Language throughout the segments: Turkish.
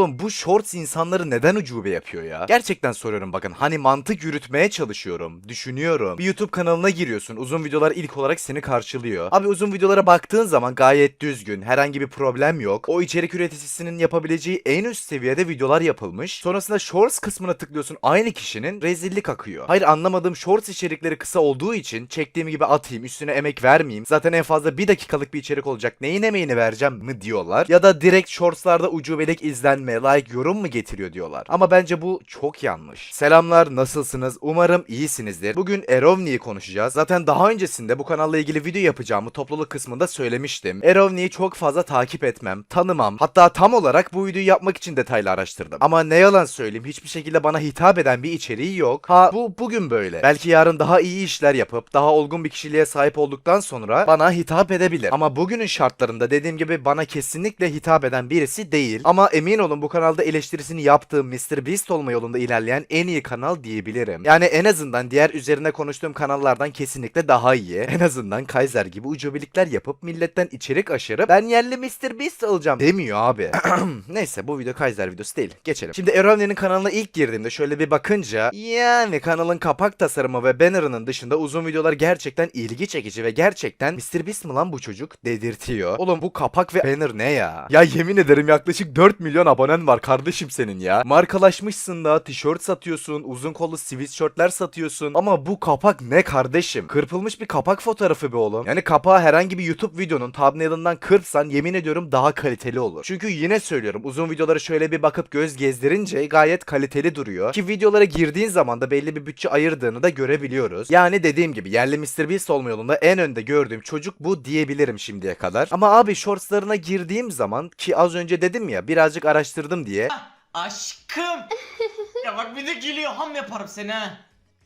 Oğlum bu shorts insanları neden ucube yapıyor ya? Gerçekten soruyorum bakın. Hani mantık yürütmeye çalışıyorum. Düşünüyorum. Bir YouTube kanalına giriyorsun. Uzun videolar ilk olarak seni karşılıyor. Abi uzun videolara baktığın zaman gayet düzgün. Herhangi bir problem yok. O içerik üreticisinin yapabileceği en üst seviyede videolar yapılmış. Sonrasında shorts kısmına tıklıyorsun. Aynı kişinin rezillik akıyor. Hayır anlamadığım shorts içerikleri kısa olduğu için çektiğim gibi atayım. Üstüne emek vermeyeyim. Zaten en fazla bir dakikalık bir içerik olacak. Neyin emeğini vereceğim mi diyorlar. Ya da direkt shortslarda ucubelik izlenme, like, yorum mu getiriyor diyorlar. Ama bence bu çok yanlış. Selamlar nasılsınız? Umarım iyisinizdir. Bugün Erovni'yi konuşacağız. Zaten daha öncesinde bu kanalla ilgili video yapacağımı topluluk kısmında söylemiştim. Erovni'yi çok fazla takip etmem, tanımam. Hatta tam olarak bu videoyu yapmak için detaylı araştırdım. Ama ne yalan söyleyeyim hiçbir şekilde bana hitap eden bir içeriği yok. Ha bu bugün böyle. Belki yarın daha iyi işler yapıp daha olgun bir kişiliğe sahip olduktan sonra bana hitap edebilir. Ama bugünün şartlarında dediğim gibi bana kesinlikle hitap eden birisi değil. Ama emin olun bu kanalda eleştirisini yaptığım Mr. Beast olma yolunda ilerleyen en iyi kanal diyebilirim. Yani en azından diğer üzerine konuştuğum kanallardan kesinlikle daha iyi. En azından Kaiser gibi ucubelikler yapıp milletten içerik aşırıp ben yerli Mr. Beast olacağım demiyor abi. Neyse bu video Kaiser videosu değil. Geçelim. Şimdi Erovne'nin kanalına ilk girdiğimde şöyle bir bakınca yani kanalın kapak tasarımı ve bannerının dışında uzun videolar gerçekten ilgi çekici ve gerçekten Mr. Beast mi lan bu çocuk dedirtiyor. Oğlum bu kapak ve banner ne ya? Ya yemin ederim yaklaşık 4 milyon abonen var kardeşim senin ya. Markalaşmışsın da tişört satıyorsun, uzun kollu sweatshirtler satıyorsun ama bu kapak ne kardeşim? Kırpılmış bir kapak fotoğrafı be oğlum. Yani kapağı herhangi bir YouTube videonun thumbnail'ından kırpsan yemin ediyorum daha kaliteli olur. Çünkü yine söylüyorum uzun videoları şöyle bir bakıp göz gezdirince gayet kaliteli duruyor. Ki videolara girdiğin zaman da belli bir bütçe ayırdığını da görebiliyoruz. Yani dediğim gibi yerli Mr. Beast olma yolunda en önde gördüğüm çocuk bu diyebilirim şimdiye kadar. Ama abi shortslarına girdiğim zaman ki az önce dedim ya birazcık araştırdım diye. Aşkım. ya bak bir de geliyor ham yaparım seni ha.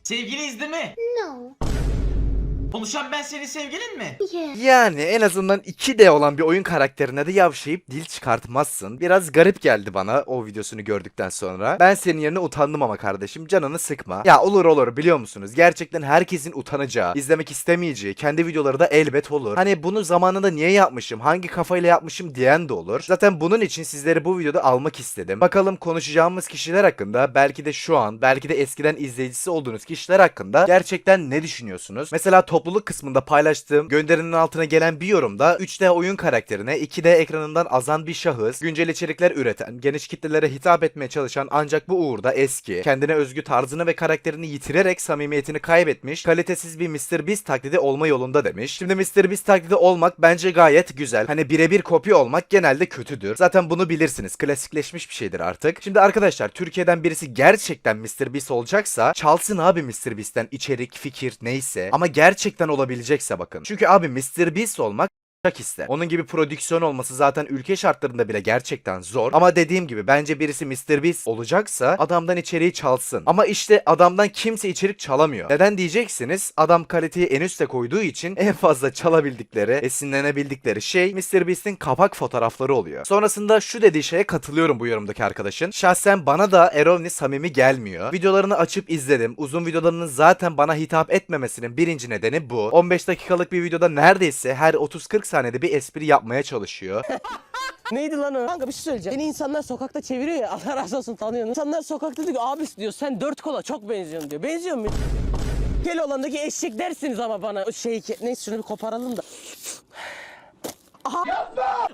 Sevgiliyiz değil mi? No. Konuşan ben senin sevgilin mi? Yani en azından 2D olan bir oyun karakterine de yavşayıp dil çıkartmazsın. Biraz garip geldi bana o videosunu gördükten sonra. Ben senin yerine utandım ama kardeşim canını sıkma. Ya olur olur biliyor musunuz? Gerçekten herkesin utanacağı, izlemek istemeyeceği kendi videoları da elbet olur. Hani bunu zamanında niye yapmışım, hangi kafayla yapmışım diyen de olur. Zaten bunun için sizleri bu videoda almak istedim. Bakalım konuşacağımız kişiler hakkında belki de şu an, belki de eskiden izleyicisi olduğunuz kişiler hakkında gerçekten ne düşünüyorsunuz? Mesela topluluk kısmında paylaştığım gönderinin altına gelen bir yorumda 3D oyun karakterine 2D ekranından azan bir şahıs, güncel içerikler üreten, geniş kitlelere hitap etmeye çalışan ancak bu uğurda eski, kendine özgü tarzını ve karakterini yitirerek samimiyetini kaybetmiş, kalitesiz bir Mr. Beast taklidi olma yolunda demiş. Şimdi Mr. Beast taklidi olmak bence gayet güzel. Hani birebir kopya olmak genelde kötüdür. Zaten bunu bilirsiniz. Klasikleşmiş bir şeydir artık. Şimdi arkadaşlar Türkiye'den birisi gerçekten Mr. Beast olacaksa çalsın abi Mr. Beast'ten içerik, fikir neyse. Ama gerçekten olabilecekse bakın. Çünkü abi Mr. Beast olmak olacak ister. Onun gibi prodüksiyon olması zaten ülke şartlarında bile gerçekten zor. Ama dediğim gibi bence birisi Mr. Beast olacaksa adamdan içeriği çalsın. Ama işte adamdan kimse içerik çalamıyor. Neden diyeceksiniz? Adam kaliteyi en üste koyduğu için en fazla çalabildikleri, esinlenebildikleri şey Mr. Beast'in kapak fotoğrafları oluyor. Sonrasında şu dediği şeye katılıyorum bu yorumdaki arkadaşın. Şahsen bana da Erovni samimi gelmiyor. Videolarını açıp izledim. Uzun videolarının zaten bana hitap etmemesinin birinci nedeni bu. 15 dakikalık bir videoda neredeyse her 30-40 saniyede bir espri yapmaya çalışıyor. Neydi lan o? Kanka bir şey söyleyeceğim. Beni insanlar sokakta çeviriyor ya Allah razı olsun tanıyorsun. İnsanlar sokakta diyor ki abi diyor sen dört kola çok benziyorsun diyor. Benziyor mu? Keloğlan'daki eşek dersiniz ama bana o şey neyse şunu bir koparalım da. Aha.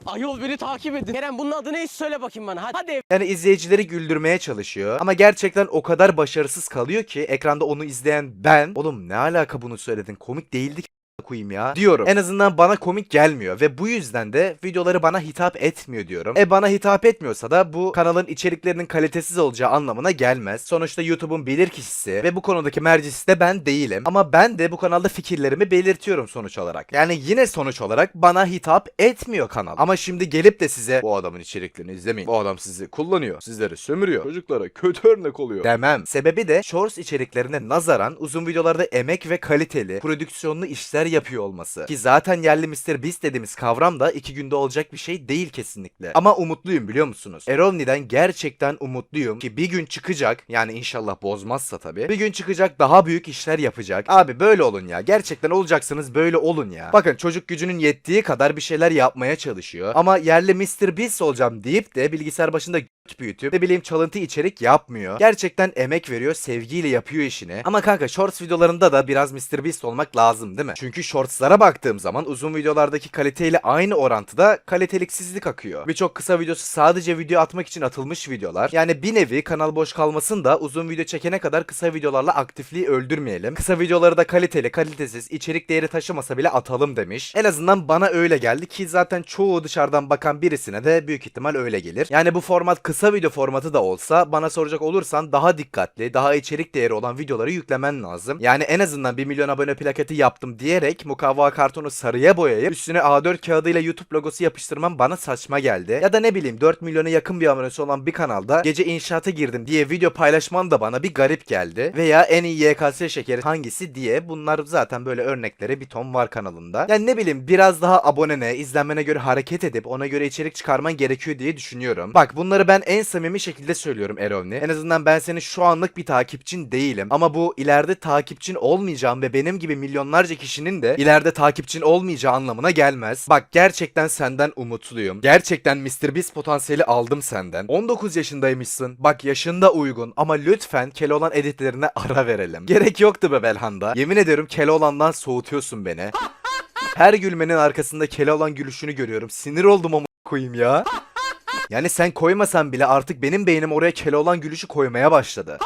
Ayol beni takip edin. Kerem bunun adı neyse söyle bakayım bana. Hadi. Hadi. Yani izleyicileri güldürmeye çalışıyor. Ama gerçekten o kadar başarısız kalıyor ki ekranda onu izleyen ben. Oğlum ne alaka bunu söyledin? Komik değildi ki koyayım ya diyorum. En azından bana komik gelmiyor ve bu yüzden de videoları bana hitap etmiyor diyorum. E bana hitap etmiyorsa da bu kanalın içeriklerinin kalitesiz olacağı anlamına gelmez. Sonuçta YouTube'un bilirkişisi ve bu konudaki mercisi de ben değilim. Ama ben de bu kanalda fikirlerimi belirtiyorum sonuç olarak. Yani yine sonuç olarak bana hitap etmiyor kanal. Ama şimdi gelip de size bu adamın içeriklerini izlemeyin. Bu adam sizi kullanıyor. Sizleri sömürüyor. Çocuklara kötü örnek oluyor. Demem. Sebebi de shorts içeriklerine nazaran uzun videolarda emek ve kaliteli, prodüksiyonlu işler yapıyor olması. Ki zaten yerli Mr. Beast dediğimiz kavram da iki günde olacak bir şey değil kesinlikle. Ama umutluyum biliyor musunuz? Erovni'den gerçekten umutluyum ki bir gün çıkacak yani inşallah bozmazsa tabii. Bir gün çıkacak daha büyük işler yapacak. Abi böyle olun ya. Gerçekten olacaksınız böyle olun ya. Bakın çocuk gücünün yettiği kadar bir şeyler yapmaya çalışıyor. Ama yerli Mr. Beast olacağım deyip de bilgisayar başında büyütüp ne bileyim çalıntı içerik yapmıyor. Gerçekten emek veriyor, sevgiyle yapıyor işini. Ama kanka shorts videolarında da biraz MrBeast olmak lazım değil mi? Çünkü shortslara baktığım zaman uzun videolardaki kaliteyle aynı orantıda kaliteliksizlik akıyor. Birçok kısa videosu sadece video atmak için atılmış videolar. Yani bir nevi kanal boş kalmasın da uzun video çekene kadar kısa videolarla aktifliği öldürmeyelim. Kısa videoları da kaliteli, kalitesiz, içerik değeri taşımasa bile atalım demiş. En azından bana öyle geldi ki zaten çoğu dışarıdan bakan birisine de büyük ihtimal öyle gelir. Yani bu format kısa video formatı da olsa bana soracak olursan daha dikkatli, daha içerik değeri olan videoları yüklemen lazım. Yani en azından 1 milyon abone plaketi yaptım diyerek mukavva kartonu sarıya boyayıp üstüne A4 kağıdıyla YouTube logosu yapıştırmam bana saçma geldi. Ya da ne bileyim 4 milyona yakın bir abonesi olan bir kanalda gece inşaata girdim diye video paylaşman da bana bir garip geldi. Veya en iyi YKS şekeri hangisi diye bunlar zaten böyle örnekleri bir ton var kanalında. Yani ne bileyim biraz daha abonene, izlenmene göre hareket edip ona göre içerik çıkarman gerekiyor diye düşünüyorum. Bak bunları ben en samimi şekilde söylüyorum Erovni. En azından ben senin şu anlık bir takipçin değilim. Ama bu ileride takipçin olmayacağım ve benim gibi milyonlarca kişinin de ileride takipçin olmayacağı anlamına gelmez. Bak gerçekten senden umutluyum. Gerçekten MrBeast potansiyeli aldım senden. 19 yaşındaymışsın. Bak yaşında uygun ama lütfen Keloğlan editlerine ara verelim. Gerek yoktu be Belhanda. Yemin ediyorum Keloğlan'dan soğutuyorsun beni. Her gülmenin arkasında Keloğlan gülüşünü görüyorum. Sinir oldum ama koyayım ya. Yani sen koymasan bile artık benim beynim oraya Keloğlan gülüşü koymaya başladı.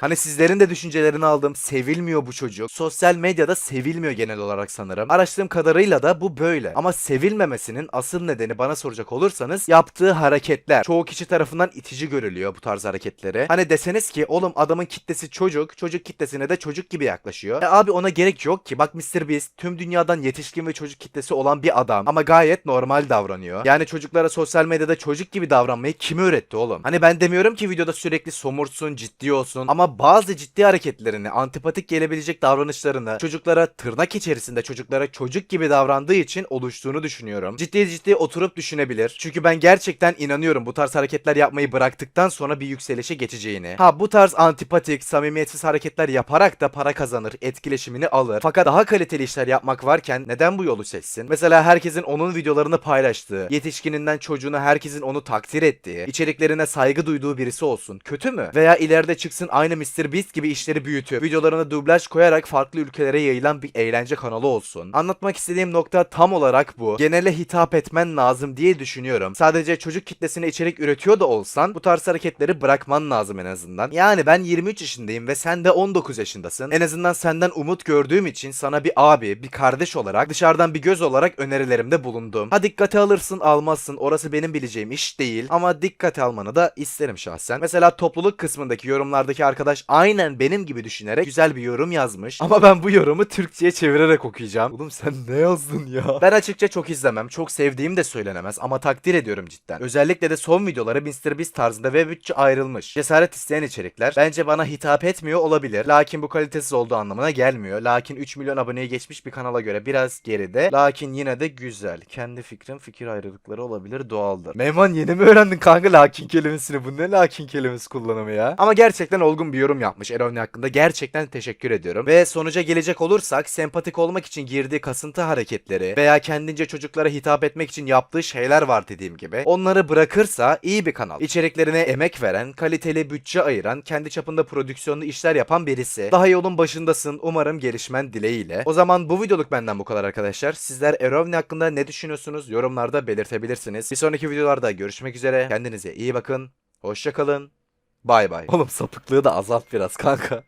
Hani sizlerin de düşüncelerini aldım. Sevilmiyor bu çocuk. Sosyal medyada sevilmiyor genel olarak sanırım. Araştırdığım kadarıyla da bu böyle. Ama sevilmemesinin asıl nedeni bana soracak olursanız yaptığı hareketler. Çoğu kişi tarafından itici görülüyor bu tarz hareketleri. Hani deseniz ki oğlum adamın kitlesi çocuk. Çocuk kitlesine de çocuk gibi yaklaşıyor. E abi ona gerek yok ki. Bak MrBeast tüm dünyadan yetişkin ve çocuk kitlesi olan bir adam. Ama gayet normal davranıyor. Yani çocuklara sosyal medyada çocuk gibi davranmayı kim öğretti oğlum? Hani ben demiyorum ki videoda sürekli somurtsun, ciddi olsun. Ama bazı ciddi hareketlerini, antipatik gelebilecek davranışlarını çocuklara tırnak içerisinde çocuklara çocuk gibi davrandığı için oluştuğunu düşünüyorum. Ciddi ciddi oturup düşünebilir. Çünkü ben gerçekten inanıyorum bu tarz hareketler yapmayı bıraktıktan sonra bir yükselişe geçeceğini. Ha bu tarz antipatik, samimiyetsiz hareketler yaparak da para kazanır, etkileşimini alır. Fakat daha kaliteli işler yapmak varken neden bu yolu seçsin? Mesela herkesin onun videolarını paylaştığı, yetişkininden çocuğuna herkesin onu takdir ettiği, içeriklerine saygı duyduğu birisi olsun. Kötü mü? Veya ileride çıksın aynı MrBeast gibi işleri büyütüp videolarına dublaj koyarak farklı ülkelere yayılan bir eğlence kanalı olsun. Anlatmak istediğim nokta tam olarak bu. Genele hitap etmen lazım diye düşünüyorum. Sadece çocuk kitlesine içerik üretiyor da olsan bu tarz hareketleri bırakman lazım en azından. Yani ben 23 yaşındayım ve sen de 19 yaşındasın. En azından senden umut gördüğüm için sana bir abi, bir kardeş olarak dışarıdan bir göz olarak önerilerimde bulundum. Ha dikkate alırsın almazsın orası benim bileceğim iş değil ama dikkate almanı da isterim şahsen. Mesela topluluk kısmındaki yorumlardaki arkadaş aynen benim gibi düşünerek güzel bir yorum yazmış. Ama ben bu yorumu Türkçe'ye çevirerek okuyacağım. Oğlum sen ne yazdın ya? Ben açıkça çok izlemem. Çok sevdiğim de söylenemez ama takdir ediyorum cidden. Özellikle de son videoları MrBeast tarzında ve bütçe ayrılmış. Cesaret isteyen içerikler bence bana hitap etmiyor olabilir. Lakin bu kalitesiz olduğu anlamına gelmiyor. Lakin 3 milyon aboneye geçmiş bir kanala göre biraz geride. Lakin yine de güzel. Kendi fikrim fikir ayrılıkları olabilir doğaldır. Meyman yeni mi öğrendin kanka lakin kelimesini? Bu ne lakin kelimesi kullanımı ya? Ama gerçekten olgun bir yorum yapmış Eroni hakkında. Gerçekten teşekkür ediyorum. Ve sonuca gelecek olursak sempatik olmak için girdiği kasıntı hareketleri veya kendince çocuklara hitap etmek için yaptığı şeyler var dediğim gibi. Onları bırakırsa iyi bir kanal. İçeriklerine emek veren, kaliteli bütçe ayıran, kendi çapında prodüksiyonlu işler yapan birisi. Daha yolun başındasın. Umarım gelişmen dileğiyle. O zaman bu videoluk benden bu kadar arkadaşlar. Sizler Erovni hakkında ne düşünüyorsunuz? Yorumlarda belirtebilirsiniz. Bir sonraki videolarda görüşmek üzere. Kendinize iyi bakın. Hoşçakalın. Bay bay. Oğlum sapıklığı da azalt biraz kanka.